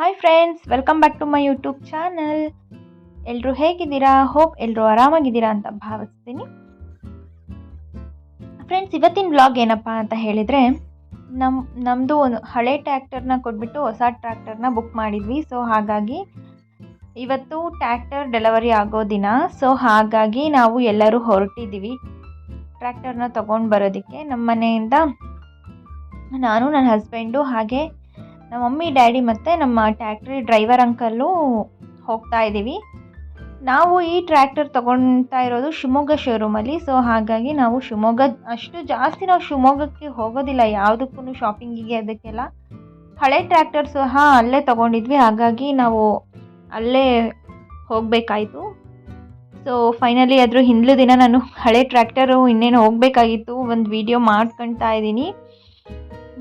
Hi friends welcome back to my YouTube channel ಎಲ್ಲರೂ ಹೇಗಿದ್ದೀರಾ? Hope ಎಲ್ಲರೂ ಆರಾಮಾಗಿದ್ದೀರಾ ಅಂತ ಭಾವಿಸ್ತೀನಿ. ಫ್ರೆಂಡ್ಸ್ ಇವತ್ತಿನ ಬ್ಲಾಗ್ ಏನಪ್ಪ ಅಂತ ಹೇಳಿದರೆ ನಮ್ಮ ನಮ್ಮದು ಒಂದು ಹಳೆ ಟ್ರ್ಯಾಕ್ಟರ್ನ ಕೊಟ್ಬಿಟ್ಟು ಹೊಸ ಟ್ರ್ಯಾಕ್ಟರ್ನ ಬುಕ್ ಮಾಡಿದ್ವಿ. ಸೊ ಹಾಗಾಗಿ ಇವತ್ತು ಟ್ರ್ಯಾಕ್ಟರ್ ಡೆಲಿವರಿ ಆಗೋ ದಿನ. ಸೊ ಹಾಗಾಗಿ ನಾವು ಎಲ್ಲರೂ ಹೊರಟಿದ್ದೀವಿ ಟ್ರ್ಯಾಕ್ಟರ್ನ ತೊಗೊಂಡು ಬರೋದಕ್ಕೆ. ನಮ್ಮ ಮನೆಯಿಂದ ನಾನು, ನನ್ನ ಹಸ್ಬೆಂಡು ಹಾಗೆ ನಮ್ಮ ಮಮ್ಮಿ, ಡ್ಯಾಡಿ ಮತ್ತು ನಮ್ಮ ಟ್ಯಾಕ್ಟ್ರಿ ಡ್ರೈವರ್ ಅಂಕಲ್ಲು ಹೋಗ್ತಾ ಇದ್ದೀವಿ. ನಾವು ಈ ಟ್ರ್ಯಾಕ್ಟರ್ ತೊಗೊಳ್ತಾ ಇರೋದು ಶಿವಮೊಗ್ಗ ಶೋರೂಮಲ್ಲಿ. ಸೊ, ಹಾಗಾಗಿ ನಾವು ಶಿವಮೊಗ್ಗ, ಅಷ್ಟು ಜಾಸ್ತಿ ನಾವು ಶಿವಮೊಗ್ಗಕ್ಕೆ ಹೋಗೋದಿಲ್ಲ ಯಾವುದಕ್ಕೂ ಶಾಪಿಂಗಿಗೆ ಅದಕ್ಕೆಲ್ಲ. ಹಳೆ ಟ್ರ್ಯಾಕ್ಟರ್ ಸಹ ಅಲ್ಲೇ ತೊಗೊಂಡಿದ್ವಿ, ಹಾಗಾಗಿ ನಾವು ಅಲ್ಲೇ ಹೋಗಬೇಕಾಯಿತು. ಸೊ ಫೈನಲಿ ಅದ್ರ ಹಿಂದ್ಲು ದಿನ ನಾನು ಹಳೆ ಟ್ರ್ಯಾಕ್ಟರು ಇನ್ನೇನು ಹೋಗಬೇಕಾಗಿತ್ತು, ಒಂದು ವಿಡಿಯೋ ಮಾಡ್ಕೊಳ್ತಾ ಇದ್ದೀನಿ.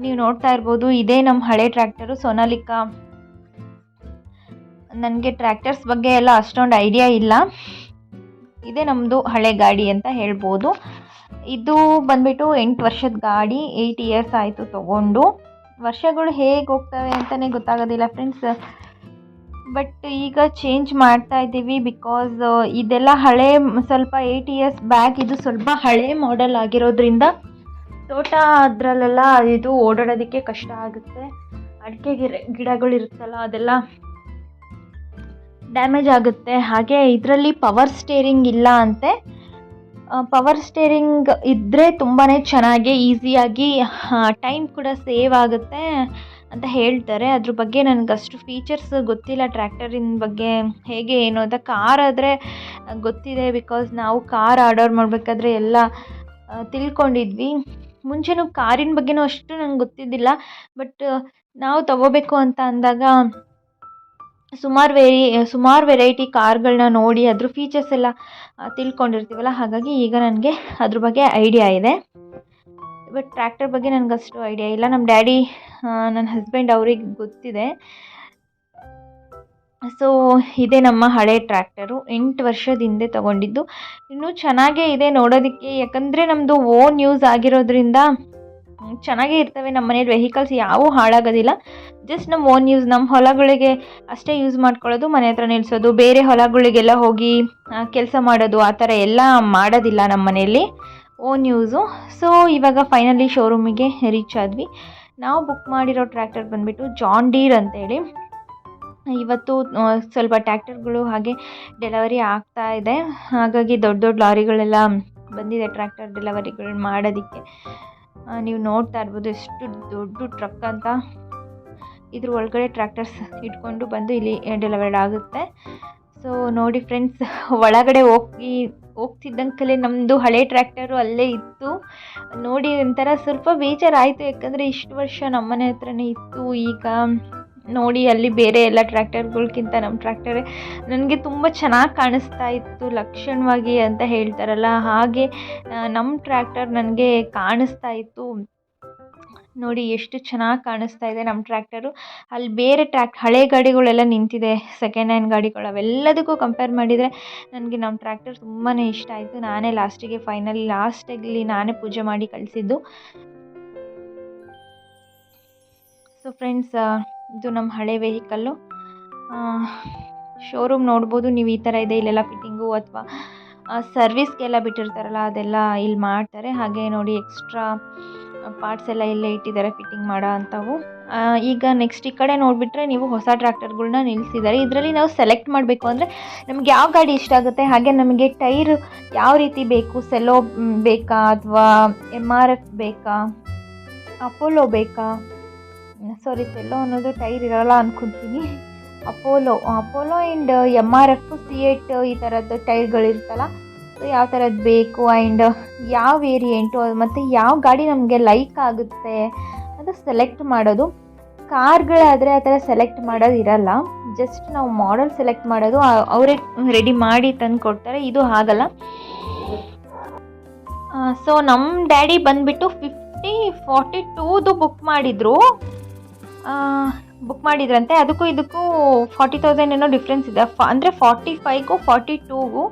ನೀವು ನೋಡ್ತಾ ಇರ್ಬೋದು, ಇದೇ ನಮ್ಮ ಹಳೆ ಟ್ರ್ಯಾಕ್ಟರು ಸೋನಾಲಿಕಾ. ನನಗೆ ಟ್ರ್ಯಾಕ್ಟರ್ಸ್ ಬಗ್ಗೆ ಎಲ್ಲ ಅಷ್ಟೊಂದು ಐಡಿಯಾ ಇಲ್ಲ. ಇದೇ ನಮ್ಮದು ಹಳೆ ಗಾಡಿ ಅಂತ ಹೇಳ್ಬೋದು. ಇದು ಬಂದ್ಬಿಟ್ಟು ಎಂಟು ವರ್ಷದ ಗಾಡಿ ಏಯ್ಟ್ ಇಯರ್ಸ್ ಆಯಿತು ತೊಗೊಂಡು. ವರ್ಷಗಳು ಹೇಗೆ ಹೋಗ್ತವೆ ಅಂತಲೇ ಗೊತ್ತಾಗೋದಿಲ್ಲ ಫ್ರೆಂಡ್ಸ್ ಬಟ್ ಈಗ ಚೇಂಜ್ ಮಾಡ್ತಾ ಇದ್ದೀವಿ ಬಿಕಾಸ್ ಇದೆಲ್ಲ ಹಳೆ, ಸ್ವಲ್ಪ ಏಯ್ಟ್ ಇಯರ್ಸ್ ಬ್ಯಾಕ್ ಇದು ಸ್ವಲ್ಪ ಹಳೆ ಮಾಡೆಲ್ ಆಗಿರೋದ್ರಿಂದ ತೋಟ ಅದರಲ್ಲೆಲ್ಲ ಇದು ಓಡಾಡೋದಕ್ಕೆ ಕಷ್ಟ ಆಗುತ್ತೆ. ಅಡಿಕೆ ಗಿಡ, ಗಿಡಗಳು ಇರುತ್ತಲ್ಲ, ಅದೆಲ್ಲ ಡ್ಯಾಮೇಜ್ ಆಗುತ್ತೆ. ಹಾಗೆ ಇದರಲ್ಲಿ ಪವರ್ ಸ್ಟೇರಿಂಗ್ ಇಲ್ಲ ಅಂತೆ. ಪವರ್ ಸ್ಟೇರಿಂಗ್ ಇದ್ದರೆ ತುಂಬಾ ಚೆನ್ನಾಗಿ ಈಸಿಯಾಗಿ ಟೈಮ್ ಕೂಡ ಸೇವ್ ಆಗುತ್ತೆ ಅಂತ ಹೇಳ್ತಾರೆ. ಅದ್ರ ಬಗ್ಗೆ ನನಗೆ ಅಷ್ಟು ಫೀಚರ್ಸ್ ಗೊತ್ತಿಲ್ಲ. ಟ್ರ್ಯಾಕ್ಟರಿನ ಬಗ್ಗೆ ಹೇಗೆ ಏನು ಅಂತ. ಕಾರ್ ಆದರೆ ಗೊತ್ತಿದೆ ಬಿಕಾಸ್ ನಾವು ಕಾರ್ ಆರ್ಡರ್ ಮಾಡಬೇಕಾದ್ರೆ ಎಲ್ಲ ತಿಳ್ಕೊಂಡಿದ್ವಿ. ಮುಂಚೆನೂ ಕಾರಿನ ಬಗ್ಗೆನೂ ಅಷ್ಟು ನಂಗೆ ಗೊತ್ತಿದ್ದಿಲ್ಲ, ಬಟ್ ನಾವು ತಗೋಬೇಕು ಅಂತ ಅಂದಾಗ ಸುಮಾರು ವೆರಿ, ಸುಮಾರು ವೆರೈಟಿ ಕಾರ್ಗಳನ್ನ ನೋಡಿ ಅದ್ರ ಫೀಚರ್ಸ್ ಎಲ್ಲ ತಿಳ್ಕೊಂಡಿರ್ತೀವಲ್ಲ, ಹಾಗಾಗಿ ಈಗ ನನಗೆ ಅದ್ರ ಬಗ್ಗೆ ಐಡಿಯಾ ಇದೆ. ಬಟ್ ಟ್ರ್ಯಾಕ್ಟರ್ ಬಗ್ಗೆ ನನಗಷ್ಟು ಐಡಿಯಾ ಇಲ್ಲ. ನಮ್ಮ ಡ್ಯಾಡಿ ನನ್ನ ಹಸ್ಬೆಂಡ್ ಅವ್ರಿಗೆ ಗೊತ್ತಿದೆ. ಸೊ ಇದೆ ನಮ್ಮ ಹಳೆ ಟ್ರ್ಯಾಕ್ಟರು. ಎಂಟು ವರ್ಷದ ಹಿಂದೆ ತಗೊಂಡಿದ್ದು. ಇನ್ನೂ ಚೆನ್ನಾಗೇ ಇದೆ ನೋಡೋದಕ್ಕೆ. ಯಾಕಂದರೆ ನಮ್ಮದು ಓನ್ ಯೂಸ್ ಆಗಿರೋದ್ರಿಂದ ಚೆನ್ನಾಗೇ ಇರ್ತವೆ ನಮ್ಮ ಮನೇಲಿ ವೆಹಿಕಲ್ಸ್. ಯಾವೂ ಹಾಳಾಗೋದಿಲ್ಲ. ಜಸ್ಟ್ ನಮ್ಮ ಓನ್ ಯೂಸ್ ನಮ್ಮ ಹೊಲಗಳಿಗೆ ಅಷ್ಟೇ ಯೂಸ್ ಮಾಡ್ಕೊಳ್ಳೋದು, ಮನೆ ಹತ್ರ ನಿಲ್ಲಿಸೋದು ಬೇರೆ ಹೊಲಗಳಿಗೆಲ್ಲ ಹೋಗಿ ಕೆಲಸ ಮಾಡೋದು, ಆ ಥರ ಎಲ್ಲ ಮಾಡೋದಿಲ್ಲ ನಮ್ಮ ಮನೆಯಲ್ಲಿ ಓನ್ ಯೂಸು ಸೊ ಇವಾಗ ಫೈನಲಿ ಶೋರೂಮಿಗೆ ರೀಚ್ ಆದ್ವಿ. ನಾವು ಬುಕ್ ಮಾಡಿರೋ ಟ್ರ್ಯಾಕ್ಟರ್ ಬಂದುಬಿಟ್ಟು ಜಾನ್ ಡೀರ್ ಅಂತೇಳಿ. ಇವತ್ತು ಸ್ವಲ್ಪ ಟ್ರ್ಯಾಕ್ಟರ್ಗಳು ಹಾಗೆ ಡೆಲಿವರಿ ಆಗ್ತಾ ಇದೆ. ಹಾಗಾಗಿ ದೊಡ್ಡ ದೊಡ್ಡ ಲಾರಿಗಳೆಲ್ಲ ಬಂದಿದೆ ಟ್ರ್ಯಾಕ್ಟರ್ ಡೆಲಿವರಿಗಳು ಮಾಡೋದಕ್ಕೆ. ನೀವು ನೋಡ್ತಾ ಇರ್ಬೋದು ಎಷ್ಟು ದೊಡ್ಡ ಟ್ರಕ್ ಅಂತ. ಇದ್ರ ಒಳಗಡೆ ಟ್ರ್ಯಾಕ್ಟರ್ಸ್ ಇಟ್ಕೊಂಡು ಬಂದು ಇಲ್ಲಿ ಡೆಲಿವರ್ಡ್ ಆಗುತ್ತೆ. ಸೊ, ನೋಡಿ ಫ್ರೆಂಡ್ಸ್, ಒಳಗಡೆ ಹೋಗಿ, ಹೋಗ್ತಿದ್ದಂಕಲೇ ನಮ್ಮದು ಹಳೆ ಟ್ರ್ಯಾಕ್ಟರು ಅಲ್ಲೇ ಇತ್ತು. ನೋಡಿ ಒಂಥರ ಸ್ವಲ್ಪ ಬೇಜಾರಾಯಿತು. ಯಾಕಂದರೆ ಇಷ್ಟು ವರ್ಷ ನಮ್ಮನೆ ಹತ್ರನೇ ಇತ್ತು. ಈಗ ನೋಡಿ, ಅಲ್ಲಿ ಬೇರೆ ಎಲ್ಲ ಟ್ರ್ಯಾಕ್ಟರ್ಗಳ್ಗಿಂತ ನಮ್ಮ ಟ್ರ್ಯಾಕ್ಟರೇ ನನಗೆ ತುಂಬ ಚೆನ್ನಾಗಿ ಕಾಣಿಸ್ತಾ ಇತ್ತು ಲಕ್ಷಣವಾಗಿ ಅಂತ ಹೇಳ್ತಾರಲ್ಲ. ಹಾಗೆ ನಮ್ಮ ಟ್ರ್ಯಾಕ್ಟರ್ ನನಗೆ ಕಾಣಿಸ್ತಾ ಇತ್ತು. ನೋಡಿ, ಎಷ್ಟು ಚೆನ್ನಾಗಿ ಕಾಣಿಸ್ತಾ ಇದೆ ನಮ್ಮ ಟ್ರ್ಯಾಕ್ಟರು. ಅಲ್ಲಿ ಬೇರೆ ಟ್ರ್ಯಾಕ್, ಹಳೆ ಗಾಡಿಗಳೆಲ್ಲ ನಿಂತಿದೆ ಸೆಕೆಂಡ್ ಹ್ಯಾಂಡ್ ಗಾಡಿಗಳು, ಅವೆಲ್ಲದಕ್ಕೂ ಕಂಪೇರ್ ಮಾಡಿದರೆ ನನಗೆ ನಮ್ಮ ಟ್ರ್ಯಾಕ್ಟರ್ ತುಂಬಾ ಇಷ್ಟ ಆಯಿತು. ನಾನೇ ಲಾಸ್ಟಿಗೆ ಫೈನಲಿ ಲಾಸ್ಟಲ್ಲಿ ನಾನೇ ಪೂಜೆ ಮಾಡಿ ಕಳಿಸಿದ್ದು. ಸೊ ಫ್ರೆಂಡ್ಸ್ ಇದು ನಮ್ಮ ಹಳೆ ವೆಹಿಕಲ್ಲು. ಶೋರೂಮ್ ನೋಡ್ಬೋದು, ನೀವು ಈ ಥರ ಇದೆ, ಇಲ್ಲೆಲ್ಲ ಫಿಟ್ಟಿಂಗು ಅಥವಾ ಸರ್ವಿಸ್ಗೆಲ್ಲ ಬಿಟ್ಟಿರ್ತಾರಲ್ಲ, ಅದೆಲ್ಲ ಇಲ್ಲಿ ಮಾಡ್ತಾರೆ. ಹಾಗೆ ನೋಡಿ ಎಕ್ಸ್ಟ್ರಾ ಪಾರ್ಟ್ಸ್ ಎಲ್ಲ ಇಲ್ಲೇ ಇಟ್ಟಿದ್ದಾರೆ ಫಿಟ್ಟಿಂಗ್ ಮಾಡೋ ಅಂಥವು. ಈಗ ನೆಕ್ಸ್ಟ್ ಈ ಕಡೆ ನೋಡಿಬಿಟ್ರೆ ನೀವು ಹೊಸ ಟ್ರ್ಯಾಕ್ಟರ್ಗಳನ್ನ ನಿಲ್ಲಿಸಿದ್ದಾರೆ ಇದರಲ್ಲಿ ನಾವು ಸೆಲೆಕ್ಟ್ ಮಾಡಬೇಕು ಅಂದರೆ ನಮ್ಗೆ ಯಾವ ಗಾಡಿ ಇಷ್ಟ ಆಗುತ್ತೆ? ಹಾಗೆ ನಮಗೆ ಟೈರ್ ಯಾವ ರೀತಿ ಬೇಕು? ಸೆಲೋ ಬೇಕಾ ಅಥವಾ ಎಂ ಆರ್ ಎಫ್ ಬೇಕಾ? ಅಪೋಲೋ ಬೇಕಾ? ಸಾರಿ ಪೆಲ್ಲೋ ಅನ್ನೋದು ಟೈರ್ ಇರೋಲ್ಲ ಅಂದ್ಕೊತೀನಿ Apollo Apollo and M R F CEAT ಈ ಥರದ್ದು ಟೈರ್ಗಳಿರ್ತಲ್ಲ ಸೊ ಯಾವ ಥರದ್ದು ಬೇಕು ಆ್ಯಂಡ್ ಯಾವ ವೇರಿಯೆಂಟು ಮತ್ತು ಯಾವ ಗಾಡಿ ನಮಗೆ ಲೈಕ್ ಆಗುತ್ತೆ ಅದು ಸೆಲೆಕ್ಟ್ ಮಾಡೋದು. ಕಾರ್ಗಳಾದರೆ ಆ ಥರ ಸೆಲೆಕ್ಟ್ ಮಾಡೋದು ಇರಲ್ಲ. ಜಸ್ಟ್ ನಾವು ಮಾಡೆಲ್ ಸೆಲೆಕ್ಟ್ ಮಾಡೋದು ಅವರೇ ರೆಡಿ ಮಾಡಿ ತಂದು ಕೊಡ್ತಾರೆ, ಇದು ಆಗಲ್ಲ ಸೊ ನಮ್ಮ ಡ್ಯಾಡಿ ಬಂದುಬಿಟ್ಟು ಫಿಫ್ಟಿ ಫಾರ್ಟಿ ಟೂದು ಬುಕ್ ಮಾಡಿದರು. ಬುಕ್ ಮಾಡಿದ್ರಂತೆ. ಅದಕ್ಕೂ ಇದಕ್ಕೂ ಫಾರ್ಟಿ ತೌಸಂಡ್ ಏನೋ ಡಿಫ್ರೆನ್ಸ್ ಇದೆ. ಫ, ಅಂದರೆ ಫಾರ್ಟಿ ಫೈವ್ಗೂ ಫಾರ್ಟಿ ಟೂಗೂ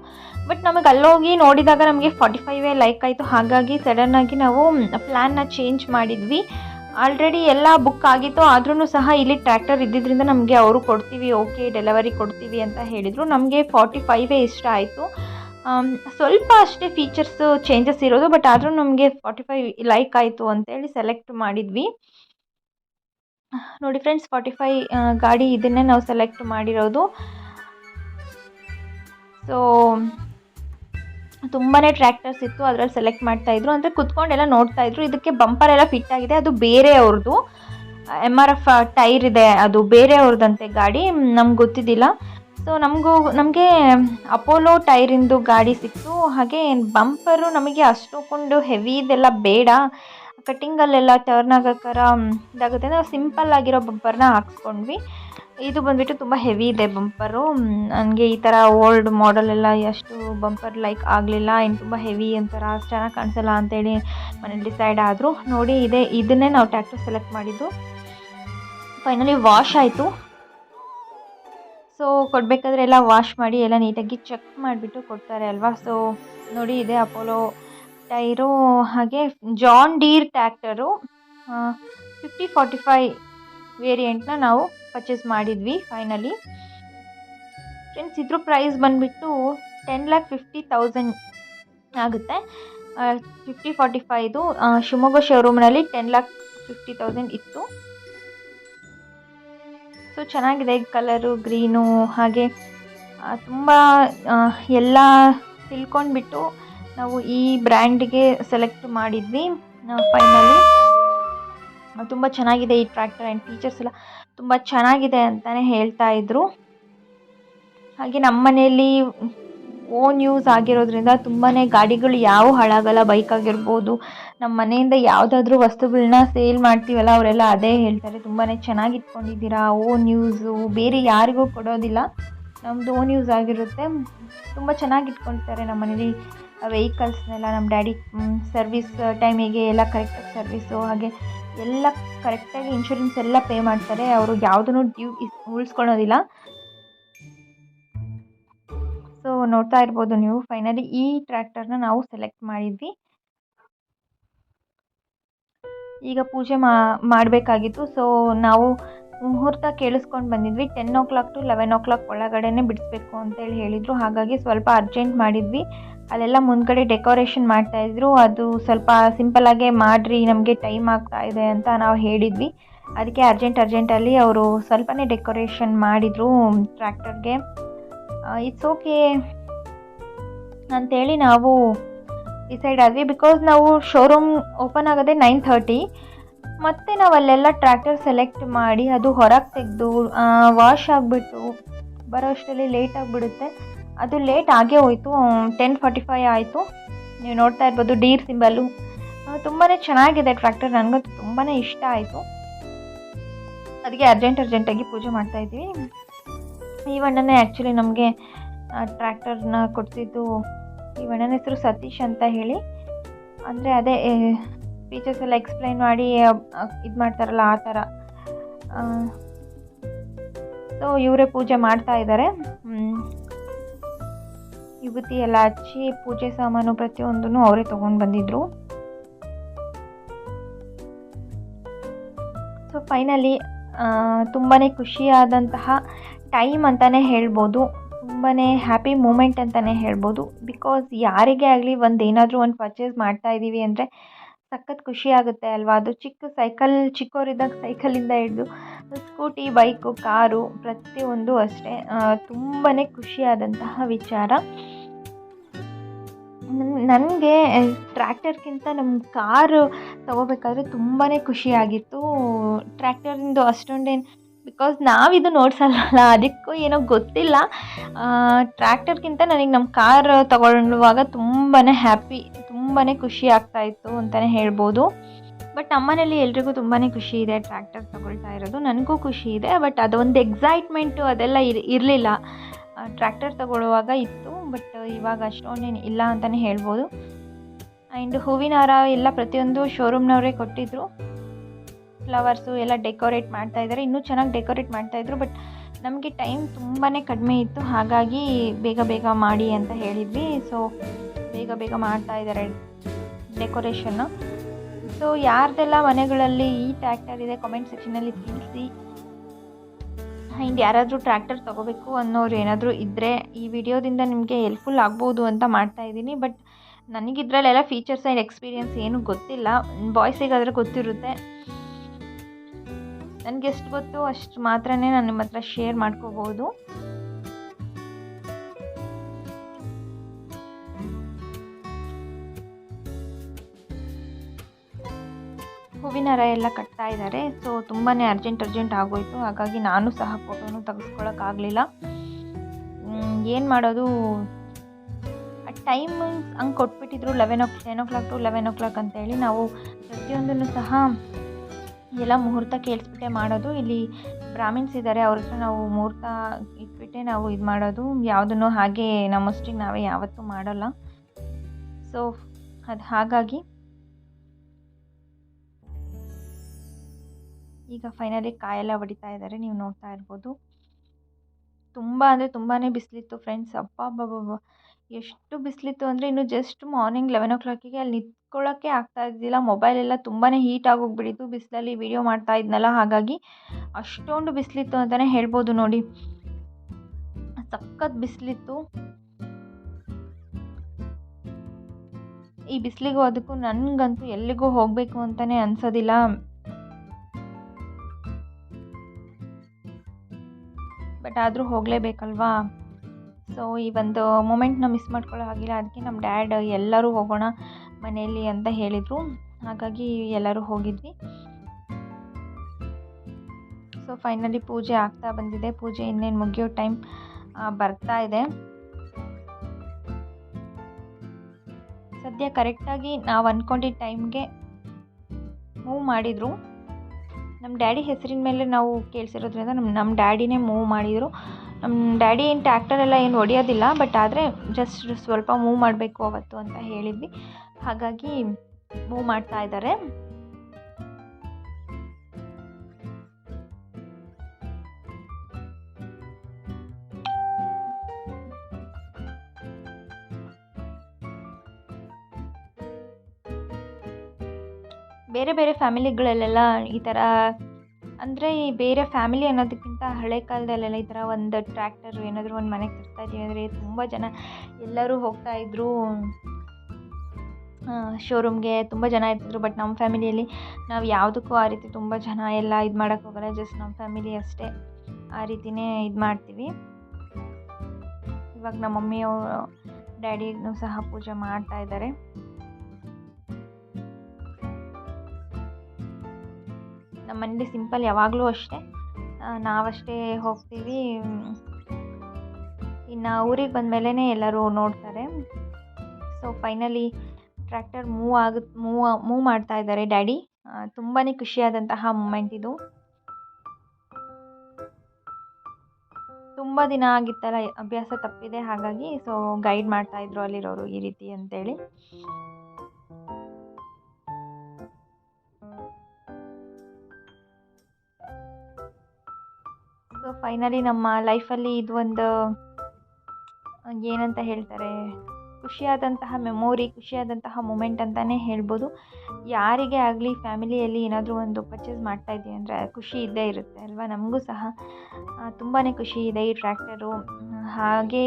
ಬಟ್ ನಮಗೆ ಅಲ್ಲೋಗಿ ನೋಡಿದಾಗ ನಮಗೆ ಫಾರ್ಟಿ ಫೈವೇ ಲೈಕ್ ಆಯಿತು. ಹಾಗಾಗಿ ಸಡನ್ನಾಗಿ ನಾವು ಪ್ಲ್ಯಾನ್ನ ಚೇಂಜ್ ಮಾಡಿದ್ವಿ. ಆಲ್ರೆಡಿ ಎಲ್ಲ ಬುಕ್ ಆಗಿತ್ತು. ಆದ್ರೂ ಸಹ ಇಲ್ಲಿ ಟ್ರ್ಯಾಕ್ಟರ್ ಇದ್ದಿದ್ದರಿಂದ ನಮಗೆ ಅವರು ಕೊಡ್ತೀವಿ ಓಕೆ ಡೆಲಿವರಿ ಕೊಡ್ತೀವಿ ಅಂತ ಹೇಳಿದರು. ನಮಗೆ ಫಾರ್ಟಿ ಫೈವೇ ಇಷ್ಟ ಆಯಿತು. ಸ್ವಲ್ಪ ಅಷ್ಟೇ ಫೀಚರ್ಸು ಚೇಂಜಸ್ ಇರೋದು. ಬಟ್ ಆದರೂ ನಮಗೆ ಫಾರ್ಟಿ ಫೈವ್ ಲೈಕ್ ಆಯಿತು ಅಂತೇಳಿ ಸೆಲೆಕ್ಟ್ ಮಾಡಿದ್ವಿ. ನೋಡಿ ಫ್ರೆಂಡ್ಸ್ ಫಾರ್ಟಿ ಫೈ ಗಾಡಿ ಇದನ್ನೇ ನಾವು ಸೆಲೆಕ್ಟ್ ಮಾಡಿರೋದು. ಸೊ ತುಂಬಾ ಟ್ರ್ಯಾಕ್ಟರ್ಸ್ ಇತ್ತು, ಅದರಲ್ಲಿ ಸೆಲೆಕ್ಟ್ ಮಾಡ್ತಾಯಿದ್ರು ಅಂದರೆ ಕುತ್ಕೊಂಡೆಲ್ಲ ನೋಡ್ತಾಯಿದ್ರು ಇದಕ್ಕೆ ಬಂಪರ್ ಎಲ್ಲ ಫಿಟ್ ಆಗಿದೆ. ಅದು ಬೇರೆ ಅವ್ರದ್ದು ಎಂ ಆರ್ ಎಫ್ ಟೈರ್ ಇದೆ. ಅದು ಬೇರೆ ಅವ್ರದ್ದಂತೆ ಗಾಡಿ. ನಮ್ಗೆ ಗೊತ್ತಿದ್ದಿಲ್ಲ. ಸೊ ನಮಗೂ, ನಮಗೆ ಅಪೋಲೋ ಟೈರಿಂದು ಗಾಡಿ ಸಿಕ್ತು. ಹಾಗೆ ಬಂಪರು ನಮಗೆ ಅಷ್ಟೊಂದು ಹೆವಿದೆಲ್ಲ ಬೇಡ. ಕಟ್ಟಿಂಗಲ್ಲೆಲ್ಲ ಟರ್ನ್ ಆಗೋಕ್ಕಾರ ಇದಾಗುತ್ತೆ. ನಾವು ಸಿಂಪಲ್ ಆಗಿರೋ ಬಂಪರ್ನ ಹಾಕ್ಸ್ಕೊಂಡ್ವಿ. ಇದು ಬಂದುಬಿಟ್ಟು ತುಂಬ ಹೆವಿ ಇದೆ ಬಂಪರು ನನಗೆ ಈ ಥರ ಓಲ್ಡ್ ಮಾಡೆಲೆಲ್ಲ ಎಷ್ಟು ಬಂಪರ್ ಲೈಕ್ ಆಗಲಿಲ್ಲ. ಇನ್ನು ತುಂಬ ಹೆವಿ ಒಂಥರ ಚೆನ್ನಾಗಿ ಕಾಣಿಸಲ್ಲ ಅಂತೇಳಿ ಮನೇಲಿ ಡಿಸೈಡ್ ಆದರು. ನೋಡಿ, ಇದೆ. ಇದನ್ನೇ ನಾವು ಟ್ಯಾಕ್ಟರ್ ಸೆಲೆಕ್ಟ್ ಮಾಡಿದ್ದು. ಫೈನಲಿ ವಾಶ್ ಆಯಿತು. ಸೊ ಕೊಡಬೇಕಾದ್ರೆ ಎಲ್ಲ ವಾಶ್ ಮಾಡಿ, ಎಲ್ಲ ನೀಟಾಗಿ ಚೆಕ್ ಮಾಡಿಬಿಟ್ಟು ಕೊಡ್ತಾರೆ ಅಲ್ವಾ? ಸೊ ನೋಡಿ, ಇದೆ ಅಪೋಲೋ ಟೈರು ಹಾಗೆ John Deere tractor fifty forty five ವೇರಿಯಂಟ್ನ ನಾವು ಪರ್ಚೇಸ್ ಮಾಡಿದ್ವಿ ಫೈನಲಿ ಫ್ರೆಂಡ್ಸ್ ಇದ್ರ ಪ್ರೈಸ್ ಬಂದುಬಿಟ್ಟು ಟೆನ್ ಲ್ಯಾಕ್ ಫಿಫ್ಟಿ ತೌಸಂಡ್ ಆಗುತ್ತೆ. ಫಿಫ್ಟಿ ಫಾರ್ಟಿ ಫೈದು ಶಿವಮೊಗ್ಗ ಶೋರೂಮ್ನಲ್ಲಿ ಟೆನ್ ಲ್ಯಾಕ್ ಫಿಫ್ಟಿ ತೌಸಂಡ್ ಇತ್ತು. ಸೊ ಚೆನ್ನಾಗಿದೆ ಕಲರು ಗ್ರೀನು ಹಾಗೆ ತುಂಬ ಎಲ್ಲ ತಿಳ್ಕೊಂಡ್ಬಿಟ್ಟು ನಾವು ಈ ಬ್ರ್ಯಾಂಡ್ಗೆ ಸೆಲೆಕ್ಟ್ ಮಾಡಿದ್ವಿ. ಫೈನಲಿ ತುಂಬ ಚೆನ್ನಾಗಿದೆ ಈ ಟ್ರ್ಯಾಕ್ಟರ್ ಆ್ಯಂಡ್ ಫೀಚರ್ಸ್ ಎಲ್ಲ ತುಂಬ ಚೆನ್ನಾಗಿದೆ ಅಂತಲೇ ಹೇಳ್ತಾ ಇದ್ರು. ಹಾಗೆ ನಮ್ಮ ಮನೆಯಲ್ಲಿ ಓನ್ ಯೂಸ್ ಆಗಿರೋದ್ರಿಂದ ತುಂಬಾ ಗಾಡಿಗಳು ಯಾವ ಹಾಳಾಗಲ್ಲ, ಬೈಕ್ ಆಗಿರ್ಬೋದು, ನಮ್ಮ ಮನೆಯಿಂದ ಯಾವುದಾದ್ರೂ ವಸ್ತುಗಳನ್ನ ಸೇಲ್ ಮಾಡ್ತೀವಲ್ಲ ಅವರೆಲ್ಲ ಅದೇ ಹೇಳ್ತಾರೆ. ತುಂಬಾ ಚೆನ್ನಾಗಿ ಇಟ್ಕೊಂಡಿದ್ದೀರಾ ಓನ್ ಯೂಸು, ಬೇರೆ ಯಾರಿಗೂ ಕೊಡೋದಿಲ್ಲ. ನಮ್ಮದು ಓನ್ ಯೂಸ್ ಆಗಿರುತ್ತೆ. ತುಂಬ ಚೆನ್ನಾಗಿ ಇಟ್ಕೊಳ್ತಾರೆ ನಮ್ಮ ಮನೇಲಿ ವೆಹಿಕಲ್ಸ್ನೆಲ್ಲ ನಮ್ಮ ಡ್ಯಾಡಿ ಸರ್ವಿಸ್ ಟೈಮಿಗೆ ಎಲ್ಲ ಕರೆಕ್ಟಾಗಿ ಸರ್ವಿಸು ಹಾಗೆ ಎಲ್ಲ ಕರೆಕ್ಟಾಗಿ ಇನ್ಶೂರೆನ್ಸ್ ಎಲ್ಲ ಪೇ ಮಾಡ್ತಾರೆ. ಅವರು ಯಾವುದನ್ನು ಡ್ಯೂ ಇಸ್ ಸೊ ನೋಡ್ತಾ ಇರ್ಬೋದು ನೀವು. ಫೈನಲಿ ಈ ಟ್ರ್ಯಾಕ್ಟರ್ನ ನಾವು ಸೆಲೆಕ್ಟ್ ಮಾಡಿದ್ವಿ. ಈಗ ಪೂಜೆ ಮಾಡಬೇಕಾಗಿತ್ತು. ಸೊ ನಾವು ಮುಹೂರ್ತ ಕೇಳಿಸ್ಕೊಂಡು ಬಂದಿದ್ವಿ. Ten o'clock to eleven o'clock ಒಳಗಡೆನೆ ಬಿಡಿಸ್ಬೇಕು ಅಂತೇಳಿ ಹೇಳಿದರು. ಹಾಗಾಗಿ ಸ್ವಲ್ಪ ಅರ್ಜೆಂಟ್ ಮಾಡಿದ್ವಿ. ಅಲ್ಲೆಲ್ಲ ಮುಂದ್ಗಡೆ ಡೆಕೋರೇಷನ್ ಮಾಡ್ತಾಯಿದ್ರು ಅದು ಸ್ವಲ್ಪ ಸಿಂಪಲ್ಲಾಗೆ ಮಾಡಿರಿ, ನಮಗೆ ಟೈಮ್ ಆಗ್ತಾ ಇದೆ ಅಂತ ನಾವು ಹೇಳಿದ್ವಿ. ಅದಕ್ಕೆ ಅರ್ಜೆಂಟ್ ಅರ್ಜೆಂಟಲ್ಲಿ ಅವರು ಸ್ವಲ್ಪನೇ ಡೆಕೋರೇಷನ್ ಮಾಡಿದರು ಟ್ರ್ಯಾಕ್ಟರ್ಗೆ ಇಟ್ಸ್ ಓಕೆ ಅಂಥೇಳಿ ನಾವು ಡಿಸೈಡ್ ಆದ್ವಿ. ಬಿಕಾಸ್ ನಾವು ಶೋರೂಮ್ ಓಪನ್ ಆಗೋದೇ ನೈನ್ ಥರ್ಟಿ ಮತ್ತು ನಾವು ಅಲ್ಲೆಲ್ಲ ಟ್ರ್ಯಾಕ್ಟರ್ ಸೆಲೆಕ್ಟ್ ಮಾಡಿ ಅದು ಹೊರಗೆ ತೆಗೆದು ವಾಶ್ ಆಗಿಬಿಟ್ಟು, ಬರೋ ಅಷ್ಟರಲ್ಲಿ ಲೇಟ್ ಆಗಿಬಿಡುತ್ತೆ. ಅದು ಲೇಟ್ ಆಗೇ ಹೋಯಿತು ಟೆನ್ ಫಾರ್ಟಿ ಫೈವ್ ಆಯಿತು. ನೀವು ನೋಡ್ತಾ ಇರ್ಬೋದು ಡೀರ್ ಸಿಂಬಲ್ಲು ತುಂಬಾ ಚೆನ್ನಾಗಿದೆ ಟ್ರ್ಯಾಕ್ಟರ್ ನನಗಂತೂ ತುಂಬಾ ಇಷ್ಟ ಆಯಿತು. ಅದಕ್ಕೆ ಅರ್ಜೆಂಟ್ ಅರ್ಜೆಂಟಾಗಿ ಪೂಜೆ ಮಾಡ್ತಾಯಿದ್ವಿ ಈ ಅಣ್ಣನೇ ಆ್ಯಕ್ಚುಲಿ ನಮಗೆ ಟ್ರ್ಯಾಕ್ಟರ್ನ ಕೊಡ್ತಿದ್ದು ಈ ಅಣ್ಣನ ಹೆಸರು ಸತೀಶ್ ಅಂತ ಹೇಳಿ. ಅಂದರೆ ಅದೇ ಫೀಚರ್ಸ್ ಎಲ್ಲ ಎಕ್ಸ್ಪ್ಲೈನ್ ಮಾಡಿ ಇದು ಮಾಡ್ತಾರಲ್ಲ ಆ ಥರ ಸೊ ಇವರೇ ಪೂಜೆ ಮಾಡ್ತಾ ಇದ್ದಾರೆ ವಿಭೂತಿ ಎಲ್ಲ ಹಚ್ಚಿ ಪೂಜೆ ಸಾಮಾನು ಪ್ರತಿಯೊಂದನ್ನು ಅವರೇ ತೊಗೊಂಡು ಬಂದಿದ್ರು. ಸೊ ಫೈನಲಿ ತುಂಬಾ ಖುಷಿಯಾದಂತಹ ಟೈಮ್ ಅಂತಲೇ ಹೇಳ್ಬೋದು. ತುಂಬಾ ಹ್ಯಾಪಿ ಮೂಮೆಂಟ್ ಅಂತಲೇ ಹೇಳ್ಬೋದು. ಬಿಕಾಸ್ ಯಾರಿಗೇ ಆಗಲಿ ಒಂದು ಏನಾದರೂ ಒಂದು ಪರ್ಚೇಸ್ ಮಾಡ್ತಾ ಇದ್ದೀವಿ ಅಂದರೆ ಸಖತ್ ಖುಷಿ ಆಗುತ್ತೆ ಅಲ್ವಾ? ಅದು ಚಿಕ್ಕ ಸೈಕಲ್ ಚಿಕ್ಕವರಿದ್ದಾಗ ಸೈಕಲಿಂದ ಹಿಡಿದು ಸ್ಕೂಟಿ, ಬೈಕು, ಕಾರು ಪ್ರತಿಯೊಂದು ಅಷ್ಟೇ. ತುಂಬಾ ಖುಷಿಯಾದಂತಹ ವಿಚಾರ. ನನಗೆ ಟ್ರ್ಯಾಕ್ಟರ್ಗಿಂತ ನಮ್ಮ ಕಾರು ತೊಗೋಬೇಕಾದ್ರೆ ತುಂಬಾ ಖುಷಿಯಾಗಿತ್ತು. ಟ್ರ್ಯಾಕ್ಟರಿಂದು ಅಷ್ಟೊಂದೇನು ಬಿಕಾಸ್ ನಾವಿದು ನೋಡ್ಸಲ್ಲ ಅದಕ್ಕೂ ಏನೋ ಗೊತ್ತಿಲ್ಲ. ಟ್ರ್ಯಾಕ್ಟರ್ಗಿಂತ ನನಗೆ ನಮ್ಮ ಕಾರ್ ತಗೊಳ್ಳುವಾಗ ತುಂಬಾ ಹ್ಯಾಪಿ ತುಂಬಾ ಖುಷಿ ಆಗ್ತಾಯಿತ್ತು ಅಂತಲೇ ಹೇಳ್ಬೋದು. ಬಟ್ ನಮ್ಮನೇಲಿ ಎಲ್ರಿಗೂ ತುಂಬಾ ಖುಷಿ ಇದೆ ಟ್ರ್ಯಾಕ್ಟರ್ ತಗೊಳ್ತಾ ಇರೋದು. ನನಗೂ ಖುಷಿ ಇದೆ, ಬಟ್ ಅದೊಂದು ಎಕ್ಸೈಟ್ಮೆಂಟು ಅದೆಲ್ಲ ಇರ್, ಇರಲಿಲ್ಲ. ಟ್ರ್ಯಾಕ್ಟರ್ ತಗೊಳ್ಳುವಾಗ ಇತ್ತು, ಬಟ್ ಇವಾಗ ಅಷ್ಟೊಂದೇನು ಇಲ್ಲ ಅಂತಲೇ ಹೇಳ್ಬೋದು. ಆ್ಯಂಡ್ ಹೂವಿನ ಹಾರ ಎಲ್ಲ ಪ್ರತಿಯೊಂದು ಶೋರೂಮ್ನವರೇ ಕೊಟ್ಟಿದ್ದರು ಫ್ಲವರ್ಸು ಎಲ್ಲ ಡೆಕೋರೇಟ್ ಮಾಡ್ತಾ ಇದ್ದಾರೆ. ಇನ್ನೂ ಚೆನ್ನಾಗಿ ಡೆಕೋರೇಟ್ ಮಾಡ್ತಾಯಿದ್ರು ಬಟ್ ನಮಗೆ ಟೈಮ್ ತುಂಬಾ ಕಡಿಮೆ ಇತ್ತು. ಹಾಗಾಗಿ ಬೇಗ ಬೇಗ ಮಾಡಿ ಅಂತ ಹೇಳಿದ್ವಿ. ಸೊ, ಬೇಗ ಬೇಗ ಮಾಡ್ತಾ ಇದ್ದಾರೆ ಡೆಕೋರೇಷನ್ನು. ಸೊ ಯಾರ್ದೆಲ್ಲ ಮನೆಗಳಲ್ಲಿ ಈ ಟ್ರ್ಯಾಕ್ಟರ್ ಇದೆ ಕಾಮೆಂಟ್ ಸೆಕ್ಷನಲ್ಲಿ ತಿಳಿಸಿ. ಆ್ಯಂಡ್ ಯಾರಾದರೂ ಟ್ರ್ಯಾಕ್ಟರ್ ತೊಗೋಬೇಕು ಅನ್ನೋರು ಏನಾದರೂ ಇದ್ದರೆ ಈ ವಿಡಿಯೋದಿಂದ ನಿಮಗೆ ಹೆಲ್ಪ್ಫುಲ್ ಆಗ್ಬೋದು ಅಂತ ಮಾಡ್ತಾ ಇದ್ದೀನಿ. ಬಟ್ ನನಗೆ ಇದರಲ್ಲೆಲ್ಲ ಫೀಚರ್ಸ್ ಆ್ಯಂಡ್ ಎಕ್ಸ್ಪೀರಿಯನ್ಸ್ ಏನೂ ಗೊತ್ತಿಲ್ಲ. ಬಾಯ್ಸಿಗಾದರೆ ಗೊತ್ತಿರುತ್ತೆ. ನನಗೆ ಎಷ್ಟು ಗೊತ್ತು ಅಷ್ಟು ಮಾತ್ರ ನಾನು ನಿಮ್ಮ ಹತ್ರ ಶೇರ್ ಮಾಡ್ಕೋಬೋದು. ಹೂವಿನ ಹಾರ ಎಲ್ಲ ಕಟ್ತಾ ಇದ್ದಾರೆ. ಸೊ ತುಂಬಾ ಅರ್ಜೆಂಟ್ ಅರ್ಜೆಂಟ್ ಆಗೋಯಿತು. ಹಾಗಾಗಿ ನಾನು ಸಹ ಫೋಟೋನು ತೆಗೆಸ್ಕೊಳ್ಳೋಕ್ಕಾಗಲಿಲ್ಲ ಏನು ಮಾಡೋದು? ಟೈಮ್ ಹಂಗೆ ಕೊಟ್ಬಿಟ್ಟಿದ್ರು eleven o ten o'clock to eleven o'clock ಅಂತೇಳಿ ನಾವು ಪ್ರತಿಯೊಂದನ್ನು ಸಹ ಎಲ್ಲ ಮುಹೂರ್ತ ಕೇಳಿಸ್ಬಿಟ್ಟೆ ಮಾಡೋದು. ಇಲ್ಲಿ ಬ್ರಾಹ್ಮಿನ್ಸ್ ಇದ್ದಾರೆ. ಅವ್ರ ಹತ್ರ ನಾವು ಮುಹೂರ್ತ ಇಟ್ಬಿಟ್ಟೆ ನಾವು ಇದು ಮಾಡೋದು. ಯಾವುದನ್ನು ಹಾಗೆ ನಮ್ಮಷ್ಟಿಗೆ ನಾವೇ ಯಾವತ್ತೂ ಮಾಡಲ್ಲ. ಸೊ ಅದು ಹಾಗಾಗಿ ಈಗ ಫೈನಲಿ ಕಾಯೆಲ್ಲ ಹೊಡಿತಾ ಇದ್ದಾರೆ, ನೀವು ನೋಡ್ತಾ ಇರ್ಬೋದು. ತುಂಬ ಅಂದರೆ ತುಂಬಾ ಬಿಸಿಲಿತ್ತು ಫ್ರೆಂಡ್ಸ್ ಅಪ್ಪ ಅಬ್ಬಬ್ಬ ಎಷ್ಟು ಬಿಸಿಲಿತ್ತು ಅಂದರೆ ಇನ್ನು ಜಸ್ಟ್ ಮಾರ್ನಿಂಗ್ ಲೆವೆನ್ ಓ ಕ್ಲಾಕಿಗೆ ಅಲ್ಲಿ ನಿಂತ್ಕೊಳ್ಳೋಕ್ಕೆ ಆಗ್ತಾ ಇದ್ದಿಲ್ಲ. ಮೊಬೈಲೆಲ್ಲ ತುಂಬಾ ಹೀಟ್ ಆಗೋಗ್ಬಿಟ್ಟಿತ್ತು. ಬಿಸಿಲಲ್ಲಿ ವೀಡಿಯೋ ಮಾಡ್ತಾ ಇದ್ನಲ್ಲ, ಹಾಗಾಗಿ ಅಷ್ಟೊಂದು ಬಿಸಿಲಿತ್ತು ಅಂತಲೇ ಹೇಳ್ಬೋದು ನೋಡಿ. ಸಖತ್ ಬಿಸಿಲಿತ್ತು. ಈ ಬಿಸಿಲಿಗೂ ಅದಕ್ಕೂ ನನಗಂತೂ ಎಲ್ಲಿಗೂ ಹೋಗಬೇಕು ಅಂತಲೇ ಅನ್ಸೋದಿಲ್ಲ. ಬಟ್ ಆದರೂ ಹೋಗಲೇಬೇಕಲ್ವಾ? ಸೊ ಈ ಒಂದು ಮೂಮೆಂಟ್ನ ಮಿಸ್ ಮಾಡ್ಕೊಳ್ಳೋ ಹಾಗಿಲ್ಲ. ಅದಕ್ಕೆ ನಮ್ಮ ಡ್ಯಾಡ್ ಎಲ್ಲರೂ ಹೋಗೋಣ ಮನೆಯಲ್ಲಿ ಅಂತ ಹೇಳಿದರು. ಹಾಗಾಗಿ ಎಲ್ಲರೂ ಹೋಗಿದ್ವಿ. ಸೊ ಫೈನಲಿ ಪೂಜೆ ಆಗ್ತಾ ಬಂದಿದೆ. ಪೂಜೆ ಇನ್ನೇನು ಮುಗಿಯೋ ಟೈಮ್ ಬರ್ತಾ ಇದೆ. ಸದ್ಯ ಕರೆಕ್ಟಾಗಿ ನಾವು ಅಂದ್ಕೊಂಡಿದ್ದ ಟೈಮ್ಗೆ ಮೂವ್ ಮಾಡಿದರು. ನಮ್ಮ ಡ್ಯಾಡಿ ಹೆಸರಿನ ಮೇಲೆ ನಾವು ಕೇಳಿಸಿರೋದ್ರಿಂದ ನಮ್ಮ ನಮ್ಮ ಡ್ಯಾಡಿನೇ ಮೂವ್ ಮಾಡಿದರು. ನಮ್ಮ ಡ್ಯಾಡಿ ಏನು ಟ್ಯಾಕ್ಟರ್ ಎಲ್ಲ ಏನು ಹೊಡೆಯೋದಿಲ್ಲ, ಬಟ್ ಆದರೆ ಜಸ್ಟ್ ಸ್ವಲ್ಪ ಮೂವ್ ಮಾಡಬೇಕು ಅವತ್ತು ಅಂತ ಹೇಳಿದ್ವಿ. ಹಾಗಾಗಿ ಮೂವ್ ಮಾಡ್ತಾ ಇದ್ದಾರೆ. ಬೇರೆ ಬೇರೆ ಫ್ಯಾಮಿಲಿಗಳಲ್ಲೆಲ್ಲ ಈ ಥರ, ಅಂದರೆ ಈ ಬೇರೆ ಫ್ಯಾಮಿಲಿ ಅನ್ನೋದಕ್ಕಿಂತ ಹಳೆ ಕಾಲದಲ್ಲೆಲ್ಲ ಈ ಥರ ಒಂದು ಟ್ರ್ಯಾಕ್ಟರ್ ಏನಾದರೂ ಒಂದು ಮನೆಗೆ ತರ್ತಾ ಇದ್ದೀವಿ ಅಂದರೆ ತುಂಬ ಜನ ಎಲ್ಲರೂ ಹೋಗ್ತಾ ಹೋಗ್ತಾಯಿದ್ರು ಶೋರೂಮ್ಗೆ ತುಂಬ ಜನ ಇರ್ತಿದ್ರು. ಬಟ್ ನಮ್ಮ ಫ್ಯಾಮಿಲಿಯಲ್ಲಿ ನಾವು ಯಾವುದಕ್ಕೂ ಆ ರೀತಿ ತುಂಬ ಜನ ಎಲ್ಲ ಇದು ಮಾಡೋಕ್ಕೆ ಹೋಗಲ್ಲ. ಜಸ್ಟ್ ನಮ್ಮ ಫ್ಯಾಮಿಲಿ ಅಷ್ಟೇ ಆ ರೀತಿಯೇ ಇದು ಮಾಡ್ತೀವಿ. ಇವಾಗ ನಮ್ಮ ಮಮ್ಮಿಯವರು, ಡ್ಯಾಡಿನೂ ಸಹ ಪೂಜೆ ಮಾಡ್ತಾ ಇದ್ದಾರೆ. ನಮ್ಮ ಸಿಂಪಲ್ ಯಾವಾಗಲೂ ಅಷ್ಟೇ. ನಾವಷ್ಟೇ ಹೋಗ್ತೀವಿ. ಇನ್ನು ಊರಿಗೆ ಬಂದಮೇಲೆ ಎಲ್ಲರೂ ನೋಡ್ತಾರೆ. ಸೊ ಫೈನಲಿ ಟ್ರ್ಯಾಕ್ಟರ್ ಮೂವ್ ಆಗ ಮೂವ್ ಮೂವ್ ಮಾಡ್ತಾ ಇದ್ದಾರೆ ಡ್ಯಾಡಿ. ತುಂಬಾ ಖುಷಿಯಾದಂತಹ ಮೂಮೆಂಟ್ ಇದು. ತುಂಬ ದಿನ ಆಗಿತ್ತಲ್ಲ, ಅಭ್ಯಾಸ ತಪ್ಪಿದೆ ಹಾಗಾಗಿ ಸೊ ಗೈಡ್ ಮಾಡ್ತಾಯಿದ್ರು ಅಲ್ಲಿರೋರು ಈ ರೀತಿ ಅಂತೇಳಿ. ಸೊ ಫೈನಲಿ ನಮ್ಮ ಲೈಫಲ್ಲಿ ಇದು ಒಂದು ಏನಂತ ಹೇಳ್ತಾರೆ, ಖುಷಿಯಾದಂತಹ ಮೆಮೊರಿ ಖುಷಿಯಾದಂತಹ ಮೂಮೆಂಟ್ ಅಂತಲೇ ಹೇಳ್ಬೋದು. ಯಾರಿಗೆ ಆಗಲಿ ಫ್ಯಾಮಿಲಿಯಲ್ಲಿ ಏನಾದರೂ ಒಂದು ಪರ್ಚೇಸ್ ಮಾಡ್ತಾ ಇದ್ದೀವಿ ಅಂದರೆ ಖುಷಿ ಇದ್ದೇ ಇರುತ್ತೆ ಅಲ್ವಾ? ನಮಗೂ ಸಹ ತುಂಬಾ ಖುಷಿ ಇದೆ ಈ ಟ್ರ್ಯಾಕ್ಟರು ಹಾಗೇ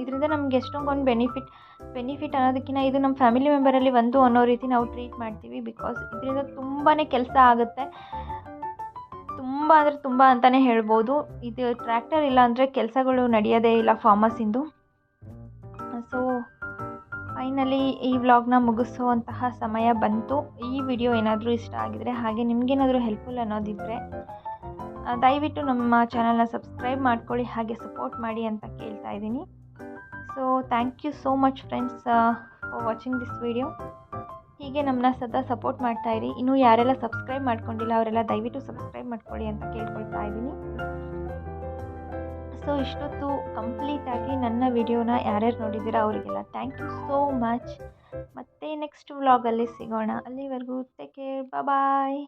ಇದರಿಂದ ನಮ್ಗೆ ಎಷ್ಟೊಂದು ಬೆನಿಫಿಟ್ ಬೆನಿಫಿಟ್ ಅನ್ನೋದಕ್ಕಿಂತ ಇದು ನಮ್ಮ ಫ್ಯಾಮಿಲಿ ಮೆಂಬರಲ್ಲಿ ಒಂದು ಅನ್ನೋ ರೀತಿ ನಾವು ಟ್ರೀಟ್ ಮಾಡ್ತೀವಿ ಬಿಕಾಸ್ ಇದರಿಂದ ತುಂಬಾ ಕೆಲಸ ಆಗುತ್ತೆ. ತುಂಬ ಅಂದರೆ ತುಂಬ ಅಂತಲೇ ಹೇಳ್ಬೋದು. ಇದು ಟ್ರ್ಯಾಕ್ಟರ್ ಇಲ್ಲ ಅಂದರೆ ಕೆಲಸಗಳು ನಡೆಯೋದೇ ಇಲ್ಲ ಫಾರ್ಮರ್ಸಿಂದು ಸೊ ಫೈನಲಿ ಈ ವ್ಲಾಗ್ನ ಮುಗಿಸುವಂತಹ ಸಮಯ ಬಂತು. ಈ ವಿಡಿಯೋ ಏನಾದರೂ ಇಷ್ಟ ಆಗಿದರೆ ಹಾಗೆ ನಿಮಗೇನಾದರೂ ಹೆಲ್ಪ್ಫುಲ್ ಅನ್ನೋದಿದ್ದರೆ ದಯವಿಟ್ಟು ನಮ್ಮ ಚಾನಲ್ನ ಸಬ್ಸ್ಕ್ರೈಬ್ ಮಾಡ್ಕೊಳ್ಳಿ, ಹಾಗೆ ಸಪೋರ್ಟ್ ಮಾಡಿ ಅಂತ ಕೇಳ್ತಾ ಇದ್ದೀನಿ. So thank you so much friends for watching this video ಹೀಗೆ ನಮ್ಮನ್ನ ಸದಾ ಸಪೋರ್ಟ್ ಮಾಡ್ತಾ ಇರಿ. ಇನ್ನೂ ಯಾರೆಲ್ಲ ಸಬ್ಸ್ಕ್ರೈಬ್ ಮಾಡ್ಕೊಂಡಿಲ್ಲ, ಅವರೆಲ್ಲ ದಯವಿಟ್ಟು ಸಬ್ಸ್ಕ್ರೈಬ್ ಮಾಡ್ಕೊಳ್ಳಿ ಅಂತ ಕೇಳ್ಕೊಳ್ತಾ ಇದ್ದೀನಿ. ಸೊ ಇಷ್ಟೊತ್ತು ಕಂಪ್ಲೀಟಾಗಿ ನನ್ನ ವಿಡಿಯೋನ ಯಾರ್ಯಾರು ನೋಡಿದ್ದೀರಾ ಅವರಿಗೆಲ್ಲ ಥ್ಯಾಂಕ್ ಯು ಸೋ ಮಚ್ ಮತ್ತೆ ನೆಕ್ಸ್ಟ್ ವ್ಲಾಗಲ್ಲಿ ಸಿಗೋಣ. ಅಲ್ಲಿವರೆಗೂ ಟೇಕ್ ಕೇರ್ ಬಾಯ್